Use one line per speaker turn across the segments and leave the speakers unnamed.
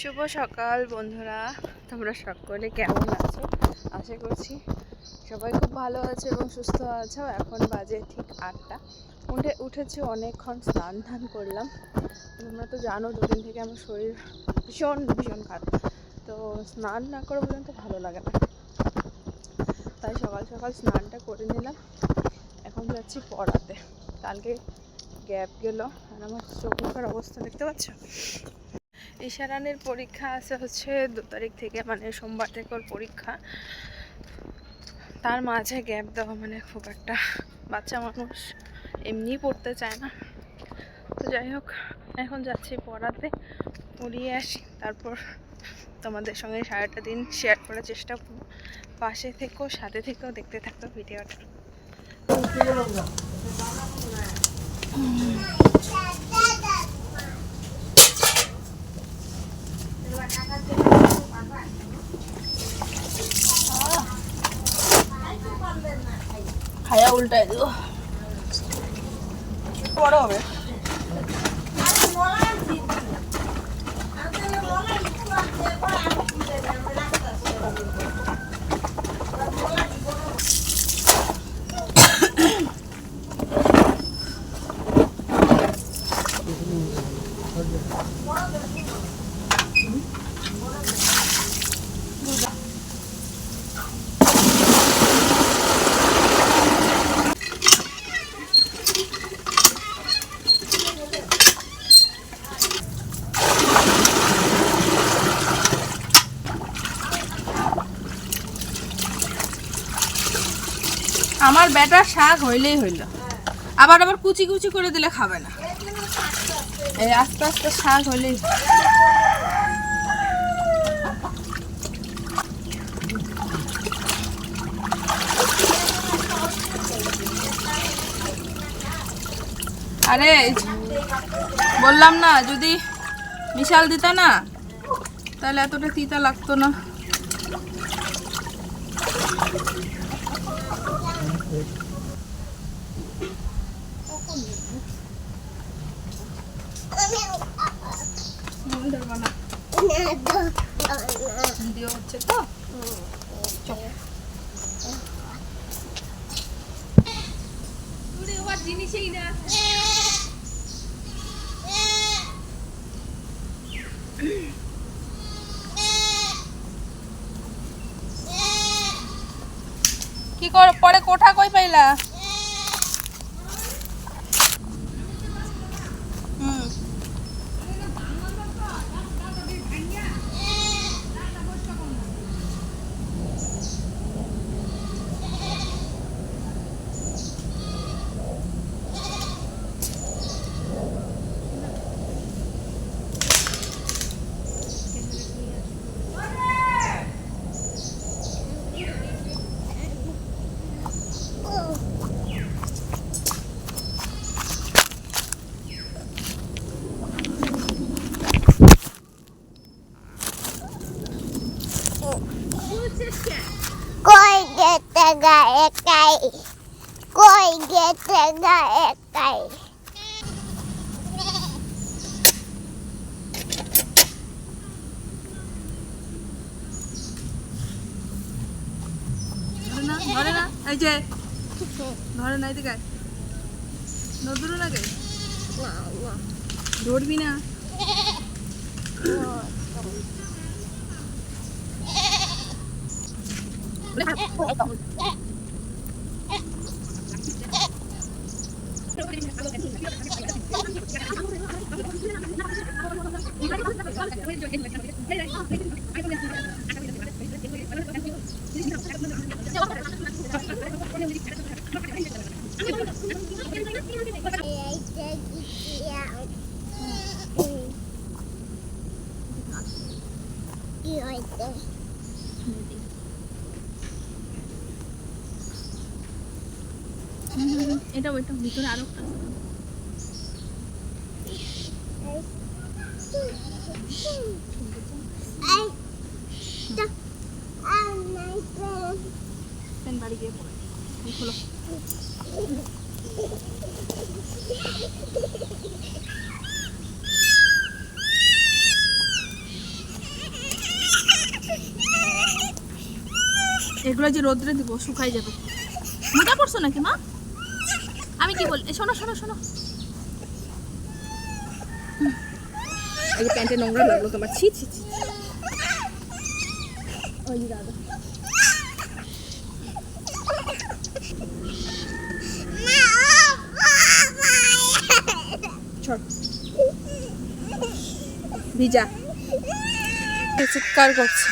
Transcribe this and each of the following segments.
শুভ সকাল বন্ধুরা। তোমরা সকলে কেমন আছো? আশা করছি সবাই খুব ভালো আছে এবং সুস্থ আছো। এখন বাজে ঠিক আটটা। উঠে, উঠেছি অনেকক্ষণ স্নান ধান করলাম। তোমরা তো জানো, দুদিন থেকে আমার শরীর ভীষণ ভীষণ খারাপ। তো স্নান না করে পর্যন্ত ভালো লাগে না। তাই সকাল সকাল স্নানটা করে নিলাম। এখন যাচ্ছি পড়াতে। কালকে গ্যাপ গেল। আর আমার চোখ মুখের অবস্থা দেখতে পাচ্ছ? ঈশারানের পরীক্ষা আছে হচ্ছে দু তারিখ থেকে মানে সোমবার থেকে ওর পরীক্ষা। তার মাঝে গ্যাপ দেওয়া মানে খুব একটা বাচ্চা মানুষ এমনি পড়তে চায় না। তো যাই হোক, এখন যাচ্ছি পড়াতে, পড়িয়ে আসি। তারপর তোমাদের সঙ্গে সারাটা দিন শেয়ার করার চেষ্টা করব। পাশে থেকেও সাথে থেকেও দেখতে থাকতো ভিডিওটা। 가야 올다 이거 뭐라 왜? One of the people. আমার বেটার শাক হইলেই হইল। আবার আবার কুচি কুচি করে দিলে খাবে না। এই আস্তে আস্তে শাক হইলেই আরে বললাম না যদি মিশাল দিত না তাহলে এতটা তিতা লাগতো না। জিনিসই না। কি কর পরে কোঠা কই পাইলা?
Kai. Koi gete gae kai.
ধরে না এই যে, ধরে না এদিকে। নদুরও লাগে ধরবি না
কি হইছে
এটা ওইটা ভিতরে আরও এগুলো যে রোদ্রে দিব শুকাই যাবে। মোটা পড়ছো নাকি মা? আমি কি বল শোনো শোনো শোনো। এই যে প্যান্টে নোংরা লাগল তোমার, ছি ছি ছি। ওই দাদা। ভিজা। চিৎকার করছে?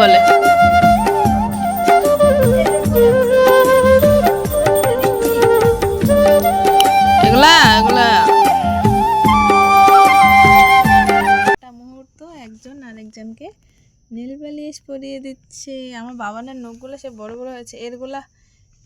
বলে। এগুলা মুহূর্ত একজন আরেকজনকে নীল বালিশ পরিয়ে দিচ্ছে। আমার বাবানের নখগুলো সে বড় বড় হয়েছে। এরগুলা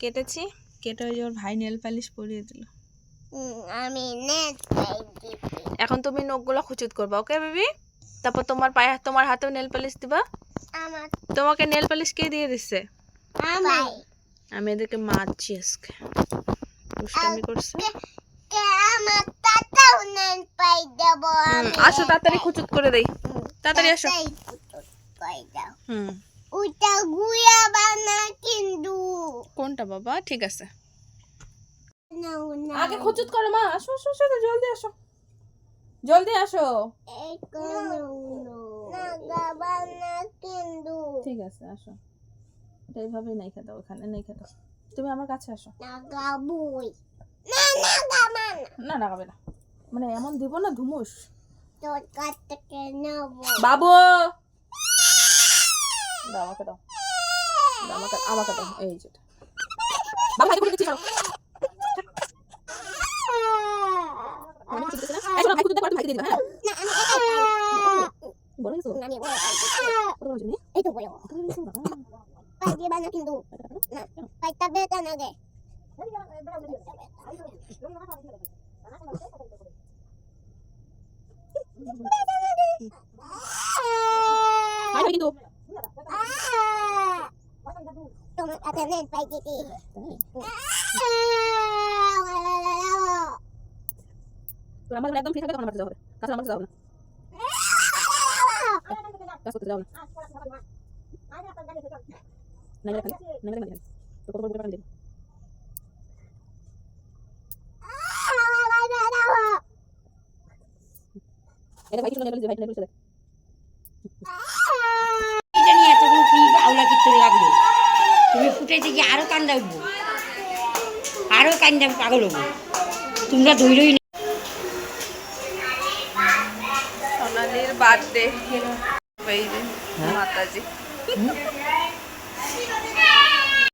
কেটেছি কেটে ওই যে ওর ভাই নেল পালিশ পরিয়ে দিল।
আমি নেট
এখন তুমি নখগুলো খুচুত করবা ওকে বেবি? তারপর তোমার পায়ে তোমার হাতেও নেল পালিশ দিবা? তোমাকে নেল পালিশ কে দিয়ে দিচ্ছে
আমি।
আমি এদেরকে মারছি আজকে। দুষ্টামি করছে।
আমার তাতাও নেট পাই দেব আমি।
আসো তাড়াতাড়ি খুচুত করে দেই। তাড়াতাড়ি আসো। হুম।
ওটা গুয়া বানা কিন্তু।
কোনটা বাবা? ঠিক আছে। আগে খুচুত করো মা। আসো আসো আসো জলদি আসো। জলদি আসো। ঠিক আছে আসো। এটা এইভাবেই নাই খেতে ওখানে নাই খেতে তুমি আমার কাছে আসো।
না গাবুই না
মানে এমন দিব না ধুমুস।
কাছ
বাবু! দাও আমাকে দাও। আমাকে আমাকে দাও। এই যেটা বাবু হাতে করে দিচ্ছি দিচ্ছি না? এই শোনো, ভাই খুঁজে দিতে পারো, তুমি ভাইকে দিয়ে দিবা, হ্যাঁ? বড় হয়েছো?
আমি বড়
কত বড় হয়েছো তুমি?
এই তো বড়
কত বড় হয়েছো বাবা?
পাই দিবা না কিন্তু না পাইটা বেটা না গে
ভাই, ভাই কিন্তু।
তোমার কাছে নেট পাই দিতি
তো আমার যখন একদম ফ্রি থাকবে তখন আমার কাছে যাওয়া হবে তাছাড়া আমার কাছে যাওয়া হবে না কাজ করতে হবে না তো নেই ভাই নেই
কি কীর্তন লাগল তুমি ফুটাইতে গিয়ে আরও কান্দা উঠবো আরও কান্দা পাগল হব
তোমরা ধৈর্যই নেই
সোনালির বার্থডে এই যে মাতাজি